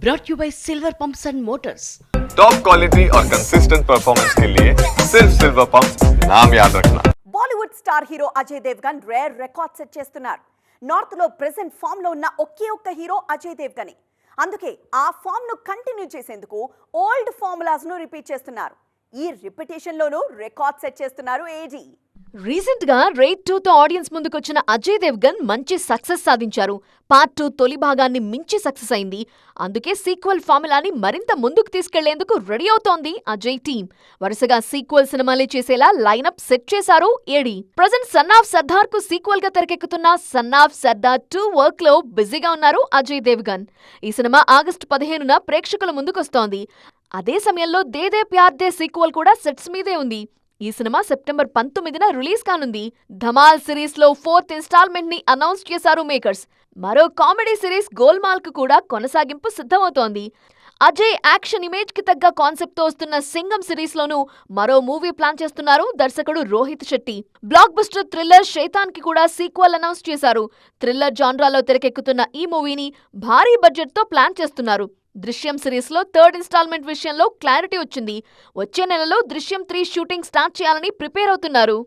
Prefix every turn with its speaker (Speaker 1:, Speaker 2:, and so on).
Speaker 1: brought you by Silver Pumps and Motors.
Speaker 2: Top quality और consistent performance के लिए सिर्फ सिल्वर पंप नाम याद रखना
Speaker 3: Bollywood star hero Ajay Devgn rare record set చేస్తున్నారు నార్త్ లో ప్రెసెంట్ ఫామ్ లో ఉన్న ఒకే ఒక్క హీరో అజయ్ దేవ్గనే అందుకే ఆ ఫామ్ ను కంటిన్యూ చేసేందుకు ఓల్డ్ ఫార్ములాస్ ను రిపీట్ చేస్తున్నారు ఈ రిపిటేషన్ లోనూ రికార్డ్ సెట్ చేస్తున్నారు ఏజీ
Speaker 4: రీసెంట్గా రేట్ టూ తో ఆడియన్స్ ముందుకొచ్చిన అజయ్ దేవ్గన్ మంచి సక్సెస్ సాధించారు. పార్ట్ టూ తొలి భాగాన్ని మించి సక్సెస్ అయింది. అందుకే సీక్వెల్ ఫార్ములాని మరింత ముందుకు తీసుకెళ్ళేందుకు రెడీ అవుతోంది అజయ్ టీం వరుసగా సీక్వెల్ సినిమాలే చేసేలా లైనప్ సెట్ చేశారు ఏడి. ప్రజెంట్ సన్ ఆఫ్ సర్దార్కు సీక్వెల్గా తెరకెక్కుతున్న సన్ ఆఫ్ సర్దార్ టూ వర్క్లో బిజీగా ఉన్నారు అజయ్ దేవ్గన్. ఈ సినిమా ఆగస్టు పదిహేనున ప్రేక్షకుల ముందుకొస్తోంది. అదే సమయంలో దేదే ప్యార్ దే సీక్వెల్ కూడా సెట్స్ మీదే ఉంది. ఈ సినిమా సెప్టెంబర్ పంతొమ్మిదిన రిలీజ్ కానుంది. ధమాల్ సిరీస్లో ఫోర్త్ ఇన్స్టాల్మెంట్ని అనౌన్స్ చేశారు మేకర్స్. మరో కామెడీ సిరీస్ గోల్మాల్కు కూడా కొనసాగింపు సిద్ధమవుతోంది. అజయ్ యాక్షన్ ఇమేజ్కి తగ్గ కాన్సెప్ట్తో వస్తున్న సింగం సిరీస్లోనూ మరో మూవీ ప్లాన్ చేస్తున్నారు దర్శకుడు Rohit Shetty. Blockbuster thriller శైతాన్కి కూడా సీక్వెల్ అనౌన్స్ చేశారు. థ్రిల్లర్ జాన్రాలో తెరకెక్కుతున్న ఈ మూవీని భారీ బడ్జెట్తో ప్లాన్ చేస్తున్నారు. దృశ్యం సిరీస్లో థర్డ్ ఇన్స్టాల్మెంట్ విషయంలో క్లారిటీ వచ్చింది. వచ్చే నెలలో దృశ్యం త్రీ షూటింగ్ స్టార్ట్ చేయాలని ప్రిపేర్ అవుతున్నారు.